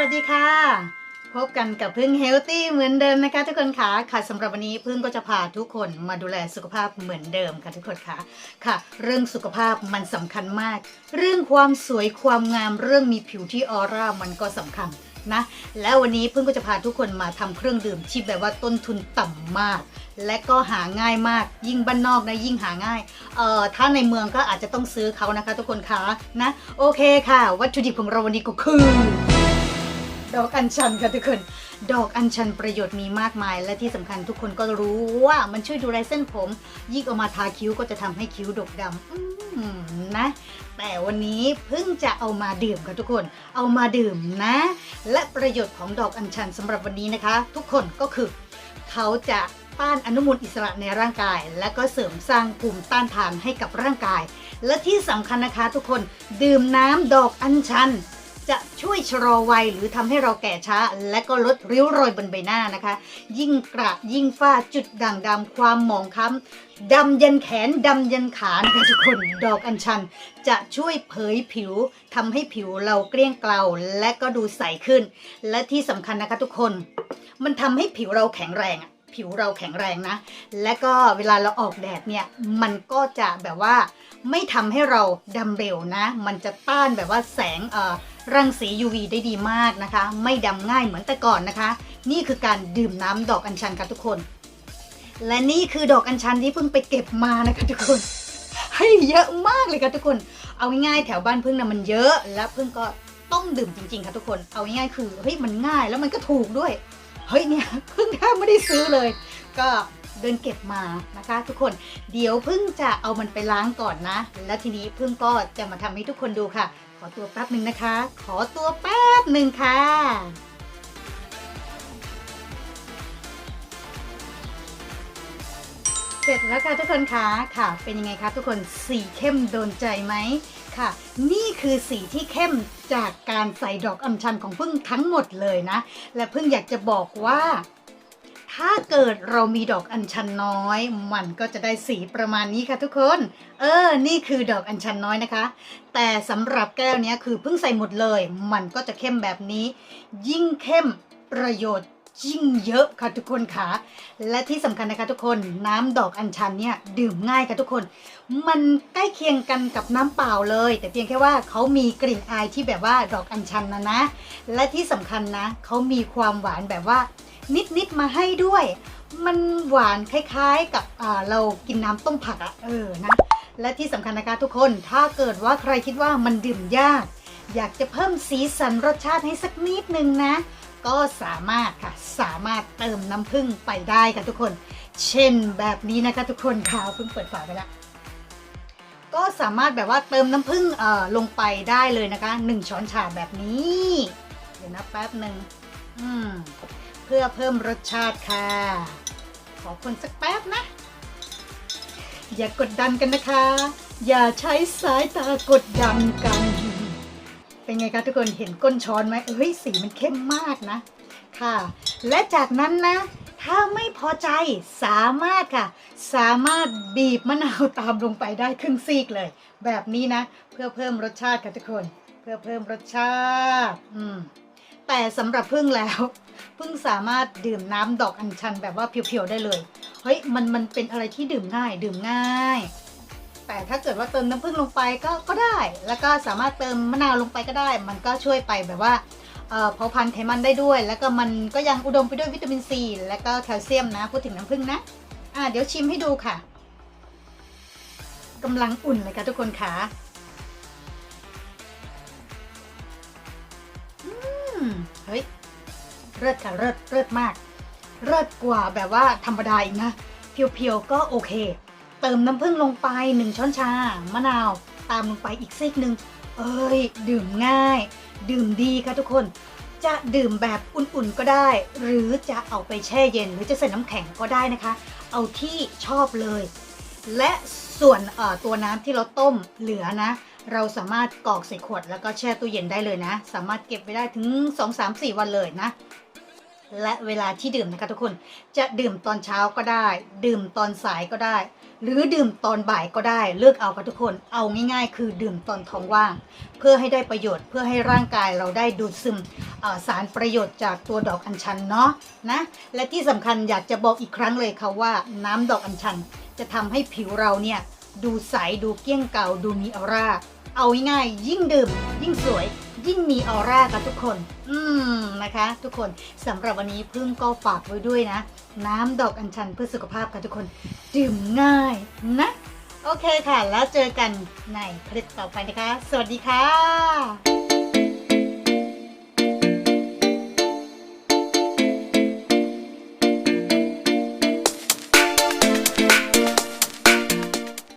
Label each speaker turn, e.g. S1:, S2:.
S1: วัสดีค่ะ พบกันกับพึ่งเฮลตี้เหมือนเดิมนะคะ ทุกคนค่ะค่ะสำหรับวันนี้พึ่งก็จะพาทุกคนมาดูแลสุขภาพเหมือนเดิมค่ะทุกคนค่ะค่ะ เรื่องสุขภาพมันสำคัญมาก เรื่องความสวยความงามเรื่องมีผิวที่ออร่ามันก็สำคัญนะแล้ววันนี้พึ่งก็จะพาทุกคนมาทำเครื่องดื่มที่แบบว่าต้นทุนต่ำมาก และก็หาง่ายมาก ยิ่งบ้านนอกนะยิ่งหาง่ายเอ่อถ้าในเมืองก็อาจจะต้องซื้อเขานะคะ ทุกคนคะนะโอเคค่ะ วัตถุดิบของเราวันนี้ก็คือ ดอกอัญชันค่ะทุกคน ดอกอัญชันประโยชน์มีมากมาย และที่สำคัญทุกคนก็รู้ว่ามันช่วยดูแลเส้นผม ยิ่งเอามาทาคิ้วก็จะทำให้คิ้วดกดำอืมนะ แต่วันนี้เพิ่งจะเอามาดื่มค่ะทุกคน เอามาดื่มนะ และประโยชน์ของดอกอัญชันสำหรับวันนี้นะคะ ทุกคนก็คือเขาจะต้านอนุมูลอิสระในร่างกาย และก็เสริมสร้างภูมิต้านทานให้กับร่างกาย และที่สำคัญนะคะทุกคนดื่มน้ำดอกอัญชัน จะช่วยชะลอวัยหรือทำให้เราแก่ช้า และก็ลดริ้วรอยบนใบหน้านะคะ ยิ่งกระยิ่งฝ้าจุดด่างดำความหมองคล้ำดำยันแขน ดำยันขานะคะทุกคนดอกอัญชัน จะช่วยเผยผิวทำให้ผิวเราเกลี้ยงเกลาและก็ดูใสขึ้น และที่สำคัญนะคะทุกคน มันทำให้ผิวเราแข็งแรงผิวเราแข็งแรงนะ และก็เวลาเราออกแดดเนี่ย มันก็จะแบบว่า ไม่ทำให้เราดำเร็วนะ มันจะต้านแบบว่าแสงเอ่อ รังสี UV ได้ดีมากนะคะ ไม่ดำง่ายเหมือนแต่ก่อนนะคะ นี่คือการดื่มน้ำดอกอัญชันค่ะทุกคน และนี่คือดอกอัญชันที่เพิ่งไปเก็บมานะคะทุกคน ให้เยอะมากเลยค่ะทุกคน เอาง่ายๆแถวบ้านพึ่งนะมันเยอะ และพึ่งก็ต้องดื่มจริงๆค่ะทุกคน เอาง่ายๆคือเฮ้ยมันง่ายแล้วมันก็ถูกด้วย เฮ้ยเนี่ยพึ่งแทบไม่ได้ซื้อเลย ก็ เดินเก็บมานะคะ ทุกคนเดี๋ยวพึ่งจะเอามันไปล้างก่อนนะ แล้วทีนี้พึ่งก็จะมาทำให้ทุกคนดูค่ะ ขอตัวแป๊บหนึ่งนะคะ ขอตัวแป๊บหนึ่งค่ะเสร็จแล้วค่ะทุกคนคะค่ะ เป็นยังไงคะทุกคนสีเข้มโดนใจไหมค่ะ นี่คือสีที่เข้มจากการใส่ดอกอัญชันของพึ่งทั้งหมดเลยนะ และพึ่งอยากจะบอกว่า ถ้าเกิดเรามีดอกอัญชันน้อย มันก็จะได้สีประมาณนี้ค่ะทุกคน เออ นี่คือดอกอัญชันน้อยนะคะ แต่สำหรับแก้วนี้คือเพิ่งใส่หมดเลย มันก็จะเข้มแบบนี้ ยิ่งเข้มประโยชน์ยิ่งเยอะค่ะทุกคนค่ะ และที่สำคัญนะคะทุกคนน้ำดอกอัญชันเนี่ยดื่มง่ายค่ะทุกคน มันใกล้เคียงกันกับน้ำเปล่าเลย แต่เพียงแค่ว่าเขามีกลิ่นอายที่แบบว่าดอกอัญชันนะนะ และที่สำคัญนะเขามีความหวานแบบว่า นิดๆมาให้ด้วย มันหวานคล้ายๆ กับเรากินน้ำต้มผักอะเออนะและที่สำคัญนะคะทุกคน ถ้าเกิดว่าใครคิดว่ามันดื่มยาก อยากจะเพิ่มสีสันรสชาติให้สักนิดนึงนะ ก็สามารถค่ะ สามารถเติมน้ำผึ้งไปได้ค่ะทุกคน เช่นแบบนี้นะคะทุกคนค่ะเพิ่งเปิดฝาไปละก็สามารถแบบว่าเติมน้ำผึ้งเอ่อลงไปได้เลยนะคะหนึ่งช้อนชาแบบนี้ เดี๋ยวนะแป๊บหนึ่งอืม เพื่อเพิ่มรสชาติค่ะ ขอคนสักแป๊บนะ อย่ากดดันกันนะคะ อย่าใช้สายตากดดันกัน เป็นไงคะทุกคนเห็นก้นช้อนไหมเอ้ยสีมันเข้มมากนะค่ะ และจากนั้นนะ ถ้าไม่พอใจสามารถค่ะ สามารถบีบมะนาวตามลงไปได้ครึ่งซีกเลย แบบนี้นะ เพื่อเพิ่มรสชาติค่ะทุกคน เพื่อเพิ่มรสชาติ อืม แต่สำหรับพึ่งแล้วพึ่งสามารถดื่มน้ำดอกอัญชันแบบว่าเพียวๆได้เลย เฮ้ยมันมันเป็นอะไรที่ดื่มง่ายดื่มง่าย แต่ถ้าเกิดว่าเติมน้ำผึ้งลงไปก็ก็ได้ แล้วก็สามารถเติมมะนาวลงไปก็ได้ มันก็ช่วยไปแบบว่าเอ่อเผาผลาญไขมันได้ด้วย แล้วก็มันก็ยังอุดมไปด้วยวิตามินซีและก็แคลเซียมนะ พูดถึงน้ำผึ้งนะอ่าเดี๋ยวชิมให้ดูค่ะกำลังอุ่นเลยค่ะทุกคนค่ะ เฮ้ยเลิศค่ะเลิศเลิศมากเลิศกว่าแบบว่าธรรมดาอีกนะเพียวๆก็โอเค เติมน้ำผึ้งลงไปหนึ่งช้อนชามะนาว ตามลงไปอีกซีกหนึ่งเอ้ย ดื่มง่าย ดื่มดีค่ะทุกคน จะดื่มแบบอุ่นๆก็ได้ หรือจะเอาไปแช่เย็น หรือจะใส่น้ำแข็งก็ได้นะคะ เอาที่ชอบเลย และส่วนตัวน้ำที่เราต้มเหลือนะ เราสามารถกรอกใส่ขวดแล้วก็แช่ตู้เย็นได้เลยนะ สามารถเก็บไว้ได้ถึง 2-3-4 วันเลยนะ และเวลาที่ดื่มนะคะทุกคน จะดื่มตอนเช้าก็ได้ ดื่มตอนสายก็ได้ หรือดื่มตอนบ่ายก็ได้ เลือกเอาค่ะทุกคน เอาง่ายๆ คือดื่มตอนท้องว่าง เพื่อให้ได้ประโยชน์ เพื่อให้ร่างกายเราได้ดูดซึมสารประโยชน์จากตัวดอกอัญชันเนาะนะ และที่สำคัญอยากจะบอกอีกครั้งเลยค่ะว่าน้ำดอกอัญชันจะทำให้ผิวเราเนี่ย ดูใส ดูเกี้ยงเก่า ดูมีออร่า เอาง่ายๆยิ่งดื่ม ยิ่งสวย ยิ่งมีออร่ากับทุกคน อืมนะคะ ทุกคนสำหรับวันนี้พึ่งก็ฝากไว้ด้วยนะ น้ำดอกอัญชันเพื่อสุขภาพค่ะทุกคน ดื่มง่ายนะ โอเคค่ะ แล้วเจอกันในคลิปต่อไปนะคะ สวัสดีค่ะ